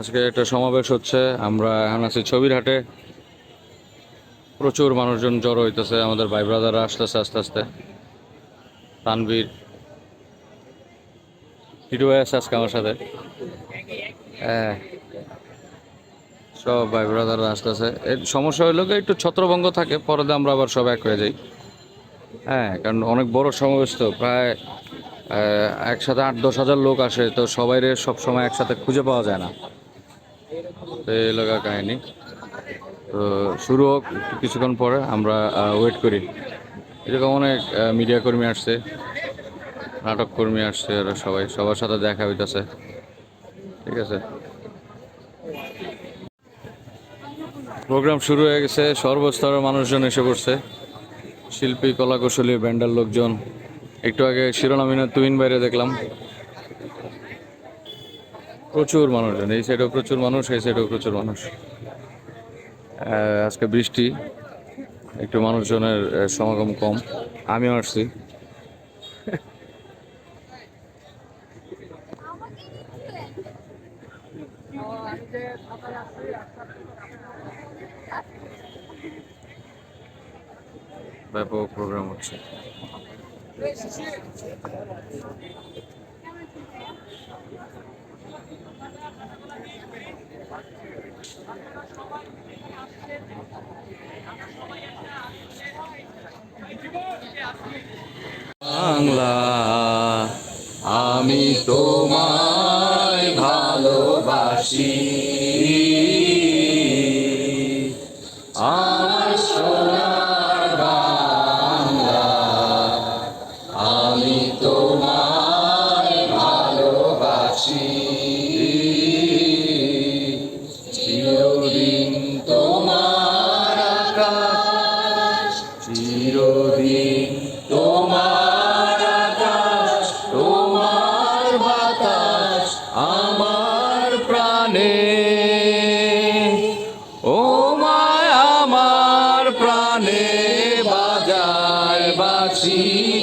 আজকে একটা সমাবেশ হচ্ছে। আমরা এখন আছি ছবির হাটে। প্রচুর মানুষজন জড়ো হইতেছে। আমাদের ভাই ব্রাদাররা আসতেছে আস্তে আস্তে। তানবীর হিরো আছে আজকে আমার সাথে। হ্যাঁ। সব ভাই ব্রাদাররা আসতেছে। সমস্যা হইল একটু ছত্রভঙ্গ থাকে, পরে আমরা আবার সব এক হয়ে যাই। হ্যাঁ কারণ অনেক বড় সমাবেশ তো, প্রায় একসাথে আট দশ হাজার লোক আসে, তো সবাইরে সব সময় একসাথে খুঁজে পাওয়া যায় না। তো এই লগা কাহিনী। তো শুরু হোক কিছুক্ষণ পরে আমরা ওয়েট করি। এরকম অনেক মিডিয়া কর্মী আসছে, নাটক কর্মী আসছে ওরা সবাই, সবার সাথে দেখা হইতেছে। ঠিক আছে? প্রোগ্রাম শুরু হয়ে গেছে, সর্বস্তরের মানুষজন এসে পড়ছে। শিল্পী, কলাকুশলী, ব্যান্ডার লোকজন। একটু আগে শিরোনামিনা তুইন বাইরে দেখলাম। প্রচুর মানুষজন, এই সাইডেও প্রচুর মানুষ এই সাইডেও প্রচুর মানুষ। আজকে বৃষ্টি, একটু মানুষজনের সমাগম কম। আমিও আসছি। ব্যাপক প্রোগ্রাম হচ্ছে। বাংলা। আমি তোমায় ভালোবাসি।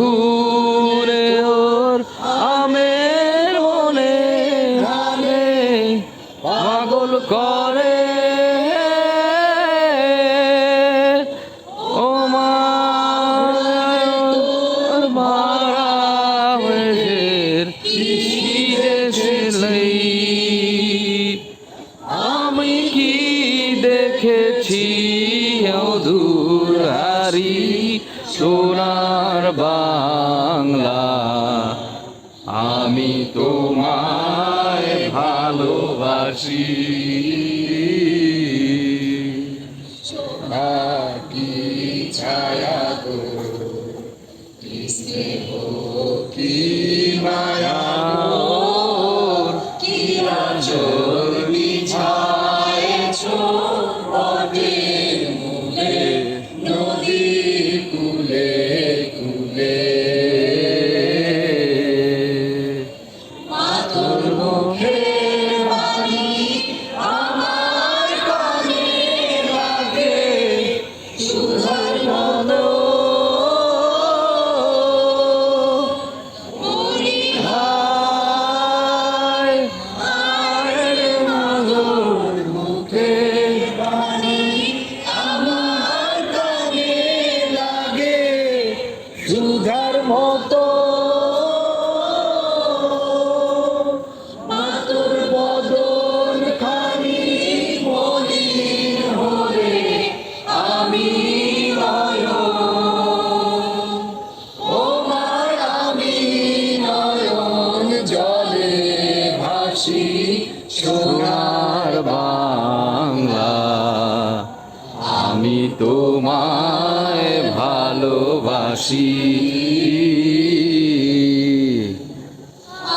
Ooh. আমি তোমায় ভালোবাসি। কি ছায়া গো কি তোমায় ভালোবাসি।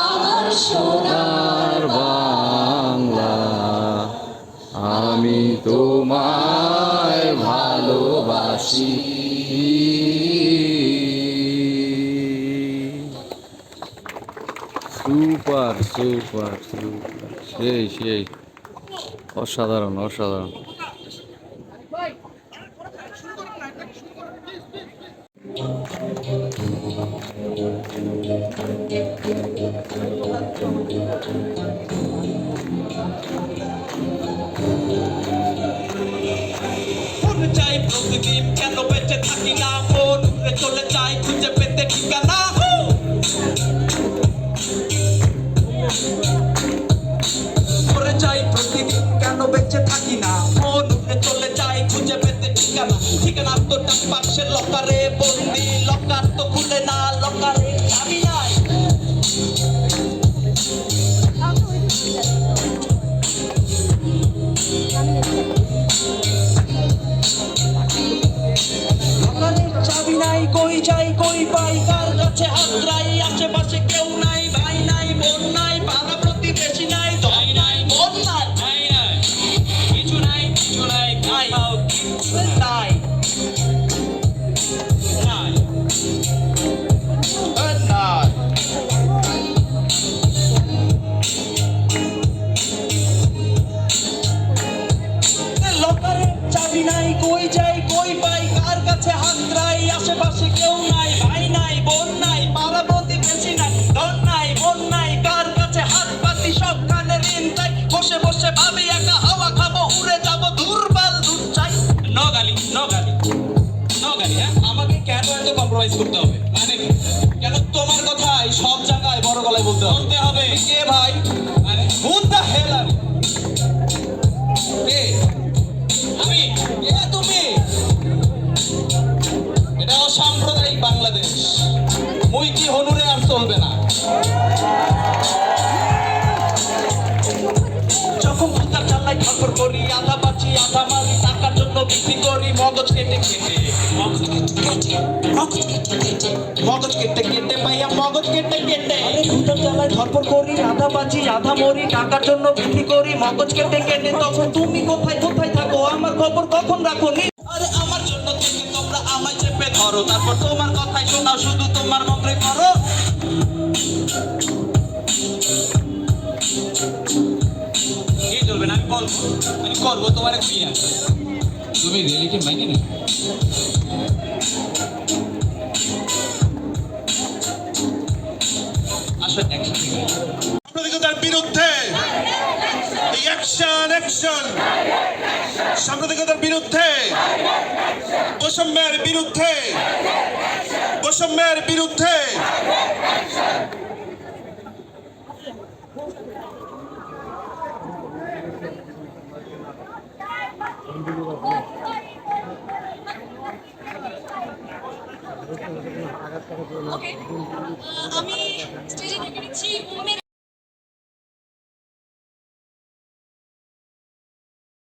আমার সোনার বাংলা আমি তোমায় ভালোবাসি। Super super super. সেই সেই। অসাধারণ অসাধারণ। প্রতিদিন কেন বেঁচে থাকি না মন উড়ে চলে যাই খুঁজে পেতে ঠিকানা হো। মরে যাই প্রতিদিন কেন বেঁচে থাকি না লকারে বন্দি লকার তো খুলে না চাবি নাই, কই যাই, কই পাই? কার কাছে হাতরাই আশেপাশে কেউ নাই। কম্প্রোমাইজ করতে হবে মানে কেন তোমার কথাই সব জায়গায় বড় গলায় বলতে বলতে হবে। কে ভাই? মানে the hell are you? কে? আমি? কে তুমি? এটা অসাম্প্রদায়িক বাংলাদেশ। মুই কি হনুরে আর চলবে না। যখন ভূতার চাল্লাই ঠাকুর করি আধা বাঁচি আধা মারি টাকার জন্য বিক্রি করি মগজ কেটে কেটে। মগজ কেটে কেটে। মগজ কেটে কেটে। মগজ কেটে কেটে পাইয়া মগজ কেটে কেটে। চাল্লাই ধরপর করি আধা বাঁচি আধা মরি টাকার জন্য বিক্রি করি মগজ কেটে কেটে তখন তুমি কোথায় কোথায় থাকো আমার খবর কখন রাখো? নি আরে আমার জন্য থেকে তোমরা আমায় চেপে ধরো তারপর তোমার কথাই শোনাও শুধু তোমার মন্ত্রে করো। এই চলবে না আমি করব আমি করব তোমার কি না তুমি রিয়েলিটি মাইনে না। সাম্প্রদায়িকতার বিরুদ্ধে অ্যাকশন বিরুদ্ধে বৈষম্যের বিরুদ্ধে বৈষম্যের বিরুদ্ধে। আমি স্টেজে ডেকে নিচ্ছি উমের